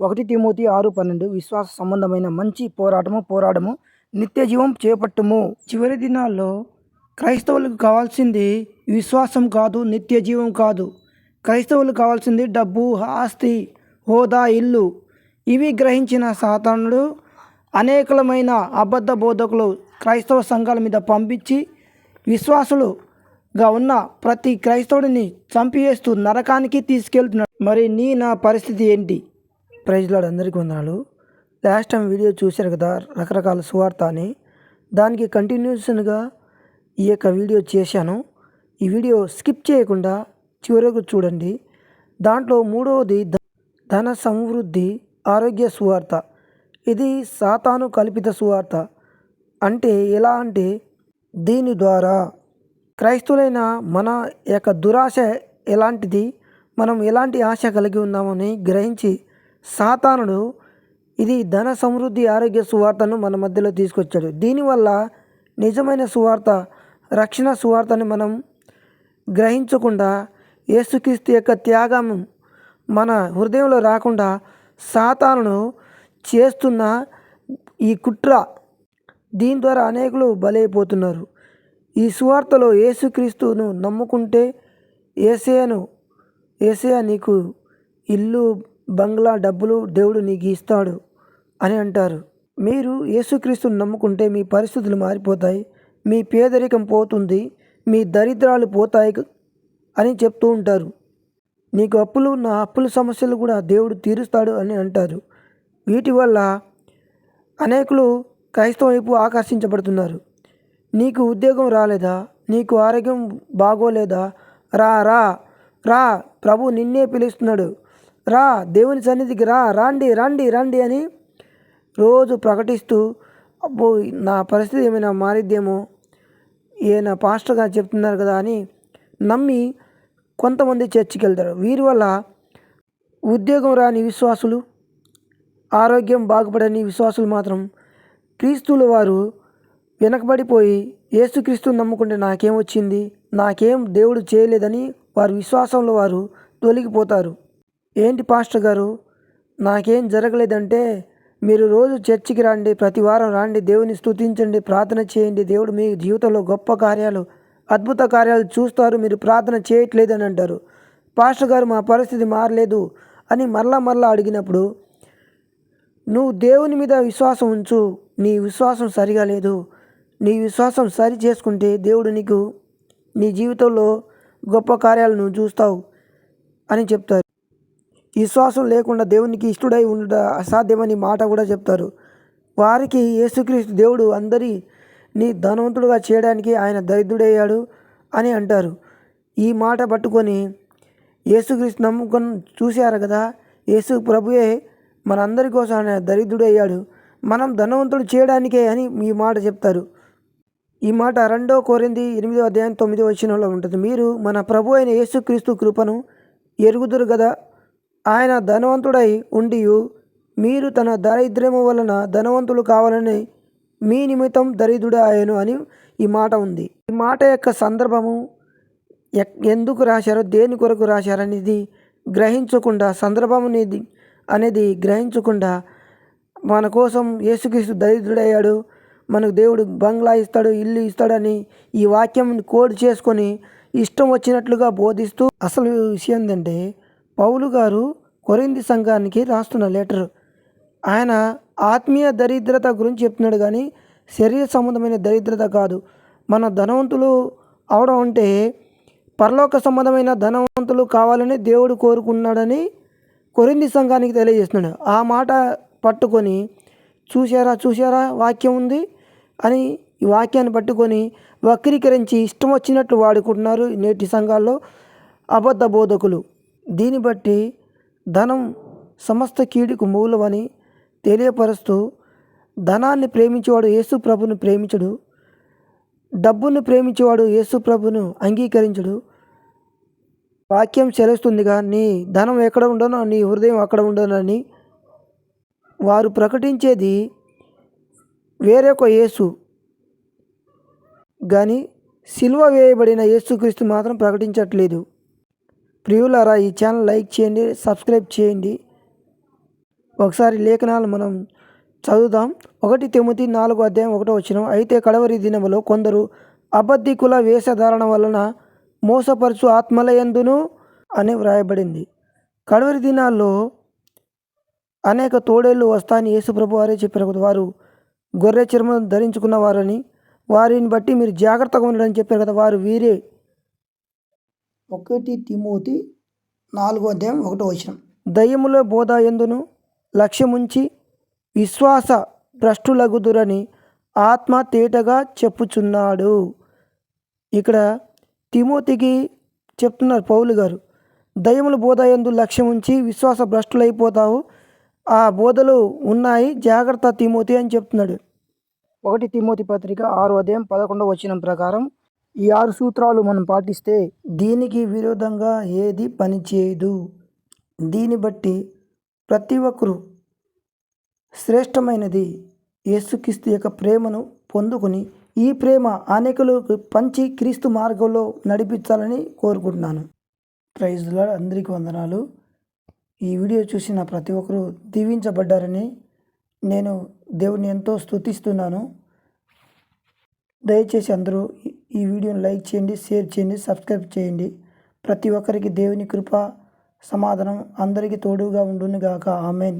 ఒకటి తిమోతి ఆరు పన్నెండు. విశ్వాస సంబంధమైన మంచి పోరాటము పోరాడము నిత్య జీవం చేపట్టుము. చివరి దినాల్లో క్రైస్తవులకు కావాల్సింది విశ్వాసం కాదు నిత్య జీవం కాదు. క్రైస్తవులకు కావాల్సింది డబ్బు ఆస్తి హోదా ఇల్లు. ఇవి గ్రహించిన సాతానుడు అనేకమైన అబద్ధ బోధకులు క్రైస్తవ సంఘాల మీద పంపించి విశ్వాసులుగా ఉన్న ప్రతి క్రైస్తవుడిని చంపివేస్తూ నరకానికి తీసుకెళ్తున్నాడు. మరి నీ నా పరిస్థితి ఏంటి? ప్రైజ్లాడు అందరికీ వందనాలు. లాస్ట్ టైం వీడియో చూశారు కదా రకరకాల సువార్త అని. దానికి కంటిన్యూషన్గా ఈ యొక్క వీడియో చేశాను. ఈ వీడియో స్కిప్ చేయకుండా చివరకు చూడండి. దాంట్లో మూడవది ధన సమృద్ధి ఆరోగ్య సువార్త. ఇది సాతాను కల్పిత సువార్త. అంటే ఎలా అంటే దీని ద్వారా క్రైస్తువులైన మన యొక్క దురాశ ఎలాంటిది మనం ఎలాంటి ఆశ కలిగి ఉన్నామని గ్రహించి సాతానుడు ఇది ధన సమృద్ధి ఆరోగ్య సువార్తను మన మధ్యలో తీసుకొచ్చాడు. దీనివల్ల నిజమైన సువార్త రక్షణ సువార్తని మనం గ్రహించకుండా యేసుక్రీస్తు యొక్క త్యాగం మన హృదయంలో రాకుండా సాతానును చేస్తున్న ఈ కుట్ర దీని ద్వారా అనేకులు బలైపోతున్నారు. ఈ సువార్తలో యేసుక్రీస్తును నమ్ముకుంటే ఏసయను ఏసయ నీకు ఇల్లు బంగ్లా డబ్బులు దేవుడు నీకు ఇస్తాడు అని అంటారు. మీరు యేసుక్రీస్తుని నమ్ముకుంటే మీ పరిస్థితులు మారిపోతాయి మీ పేదరికం పోతుంది మీ దరిద్రాలు పోతాయి అని చెప్తూ ఉంటారు. నీకు అప్పులు నా అప్పుల సమస్యలు కూడా దేవుడు తీరుస్తాడు అని అంటారు. వీటి వల్ల అనేకులు క్రైస్తవం వైపు ఆకర్షించబడుతున్నారు. నీకు ఉద్యోగం రాలేదా? నీకు ఆరోగ్యం బాగోలేదా? రా రా రా ప్రభు నిన్నే పిలుస్తున్నాడు. రా దేవుని సన్నిధికి రా రాండి రండి రండి అని రోజు ప్రకటిస్తూ అబ్బో నా పరిస్థితి ఏమైనా మారిద్దేమో ఈయన పాస్టర్ గారు చెప్తున్నారు కదా అని నమ్మి కొంతమంది చర్చికి వెళ్తారు. వీరి వల్ల ఉద్యోగం రాని విశ్వాసులు ఆరోగ్యం బాగుపడని విశ్వాసులు మాత్రం క్రీస్తుల వారు వెనకబడిపోయి ఏసుక్రీస్తుని నమ్ముకుంటే నాకేం వచ్చింది? నాకేం దేవుడు చేయలేదని వారి విశ్వాసంలో వారు తొలగిపోతారు. ఏంటి పాస్టర్ గారు? నాకేం జరగలేదంటే మీరు రోజు చర్చికి రండి ప్రతి వారం రండి దేవుని స్థుతించండి ప్రార్థన చేయండి. దేవుడు మీ జీవితంలో గొప్ప కార్యాలు అద్భుత కార్యాలు చూస్తారు మీరు ప్రార్థన చేయట్లేదు అని అంటారు. పాస్టర్ గారు మా పరిస్థితి మారలేదు అని మరలా మరలా అడిగినప్పుడు నువ్వు దేవుని మీద విశ్వాసం ఉంచు నీ విశ్వాసం సరిగా లేదు. నీ విశ్వాసం సరి చేసుకుంటే దేవుడు నీకు నీ జీవితంలో గొప్ప కార్యాలు నువ్వు చూస్తావు అని చెప్తారు. విశ్వాసం లేకుండా దేవునికి ఇష్టడై ఉండట అసాధ్యమని మాట కూడా చెప్తారు. వారికి యేసుక్రీస్తు దేవుడు అందరినీ ధనవంతుడుగా చేయడానికి ఆయన దరిద్రుడయ్యాడు అని అంటారు. ఈ మాట పట్టుకొని యేసుక్రీస్తు నమ్ముకొని చూశారు కదా యేసు ప్రభుయే మనందరి కోసం ఆయన దరిద్రుడయ్యాడు. మనం ధనవంతుడు చేయడానికే అని ఈ మాట చెప్తారు. ఈ మాట రెండో కోరింది ఎనిమిదో అధ్యాయం తొమ్మిదో వచనంలో ఉంటుంది. మీరు మన ప్రభు అయిన యేసుక్రీస్తు కృపను ఎరుగుదురు కదా ఆయన ధనవంతుడై ఉండి మీరు తన దారిద్ర్యము వలన ధనవంతులు కావాలని మీ నిమిత్తం దరిద్రుడు ఆయను అని ఈ మాట ఉంది. ఈ మాట యొక్క సందర్భము ఎక్- ఎందుకు రాశారో దేని కొరకు రాశారనేది గ్రహించకుండా సందర్భం అనేది అనేది గ్రహించకుండా మన కోసం యేసుక్రీస్తు దరిద్రుడయ్యాడు. మనకు దేవుడు బంగ్లా ఇస్తాడు ఇల్లు ఇస్తాడని ఈ వాక్యం కోడ్ చేసుకొని ఇష్టం వచ్చినట్లుగా బోధిస్తూ అసలు విషయం ఏంటంటే పౌలు గారు కొరింది సంఘానికి రాస్తున్న లెటర్. ఆయన ఆత్మీయ దరిద్రత గురించి చెప్తున్నాడు కానీ శరీర సంబంధమైన దరిద్రత కాదు. మన ధనవంతులు అవడం అంటే పరలోక సంబంధమైన ధనవంతులు కావాలని దేవుడు కోరుకున్నాడని కొరింది సంఘానికి తెలియజేస్తున్నాడు. ఆ మాట పట్టుకొని చూశారా చూశారా? వాక్యం ఉంది అని ఈ వాక్యాన్ని పట్టుకొని వక్రీకరించి ఇష్టం వచ్చినట్లు వాడుకుంటున్నారు నేటి సంఘాల్లో అబద్ధ బోధకులు దీన్ని బట్టి ధనం సమస్త కీడుకు మూలమని తెలియపరుస్తూ ధనాన్ని ప్రేమించేవాడు యేసు ప్రభును ప్రేమించడు డబ్బును ప్రేమించేవాడు యేసు ప్రభును అంగీకరించడు. వాక్యం చెలుస్తుందిగా నీ ధనం ఎక్కడ ఉండనో నీ హృదయం అక్కడ ఉండనని వారు ప్రకటించేది వేరొక యేసు. కానీ సిల్వ వేయబడిన యేసుక్రీస్తు మాత్రం ప్రకటించట్లేదు. ప్రియులారా ఈ ఛానల్ లైక్ చేయండి సబ్స్క్రైబ్ చేయండి. ఒకసారి లేఖనాలు మనం చదువుదాం. ఒకటి తిమ్మతి నాలుగు అధ్యాయం ఒకటో వచ్చిన అయితే కడవరి దినములో కొందరు అబద్ధికుల వేషధారణ వలన మోసపరచు ఆత్మలయందును అని వ్రాయబడింది. కడవరి దినాల్లో అనేక తోడేళ్ళు వస్తాయని యేసుప్రభు వారే చెప్పారు కదా. వారు గొర్రె చర్మం ధరించుకున్న వారని వారిని బట్టి మీరు జాగ్రత్తగా ఉండడని చెప్పారు కదా. వారు వీరే ఒకటి తిమోతి నాలుగో అధ్యాయం ఒకటో వచనం. దయ్యములో బోధ ఎందును? లక్ష్యముంచి విశ్వాస భ్రష్టులగుదురని ఆత్మ తేటగా చెప్పుచున్నాడు. ఇక్కడ తిమోతికి చెప్తున్నారు పౌలు గారు దయ్యముల బోధ ఎందు లక్ష్యం ఉంచి విశ్వాస భ్రష్టులైపోతావు. ఆ బోధలు ఉన్నాయి. జాగ్రత్త తిమోతి అని చెప్తున్నాడు. ఒకటి తిమోతి పత్రిక ఆరో అధ్యాయం పదకొండవ వచనం ప్రకారం ఈ ఆరు సూత్రాలు మనం పాటిస్తే దీనికి విరోధంగా ఏది పనిచేయదు దీన్ని బట్టి ప్రతి ఒక్కరూ శ్రేష్టమైనది యేసుక్రీస్తు యొక్క ప్రేమను పొందుకొని ఈ ప్రేమ అనేకలకు పంచి క్రీస్తు మార్గంలో నడిపించాలని కోరుకుంటున్నాను. ప్రైజ్లా అందరికీ వందనాలు. ఈ వీడియో చూసిన ప్రతి ఒక్కరూ దీవించబడ్డారని నేను దేవుని ఎంతో స్తుతిస్తున్నాను. దయచేసి అందరూ ఈ వీడియోని లైక్ చేయండి షేర్ చేయండి సబ్స్క్రైబ్ చేయండి. ప్రతి ఒక్కరికి దేవుని కృప సమాధానం అందరికీ తోడుగా ఉండునుగాక. ఆమెన్.